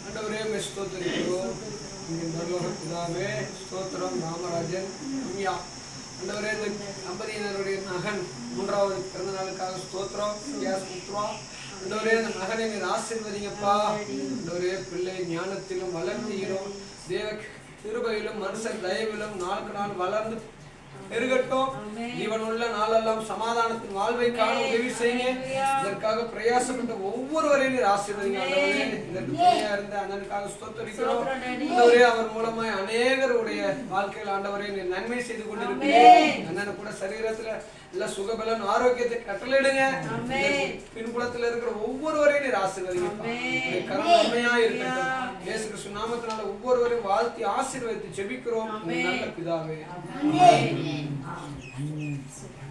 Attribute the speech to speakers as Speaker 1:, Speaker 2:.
Speaker 1: ஆண்டவரே ஸ்தோத்திரிக்கிறோம் நீங்கள் பரலோக பிதாவே இந்த தம்பதியினருடைய மகன் மூன்றாவது பிறந்த நாளுக்காக ஸ்தோத்திரம் வியாஸ் முத்ரா ஆண்டவரே இந்த மகனை நீர் ஆசிர்வதிங்கப்பா ஆண்டவரே பிள்ளை ஞானத்திலும் வளர்ச்சியிலும் தேவ திருபையிலும் மனுஷன் தயவிலும் நாளுக்கு நாள் வளர்ந்து பெருகட்டும் இவனுள்ள நாளெல்லாம் சமாதானத்தின் வாழ்வை காண உதவி செய்யுங்க. இதற்காக பிரயாசப்பட்ட ஒவ்வொருவரையும் நீர் ஆசீர்வதிங்க. இருந்த அண்ணனுக்காக ஸ்தோத்தரிக்கிறோம். ஆண்டவரே அவர் மூலமாய் அநேகருடைய வாழ்க்கையில் ஆண்டவரே நீர் நன்மை செய்து கொண்டிருக்கிறேன் அண்ணனு கூட சரீரத்துல நல்ல சுகபலன் ஆரோக்கியத்தை கட்டளையிடுங்க. இதற்கு பின்புலத்துல இருக்கிற ஒவ்வொருவரையும் நீர் ஆசீர்வதிங்க. கரம் நன்மையா இருக்கட்டும். இயேசு கிறிஸ்து நாமத்தினால ஒவ்வொருவரையும் வாழ்த்தி ஆசீர்வதித்து ஜெபிக்கிறோம். நல்ல பிதாவே.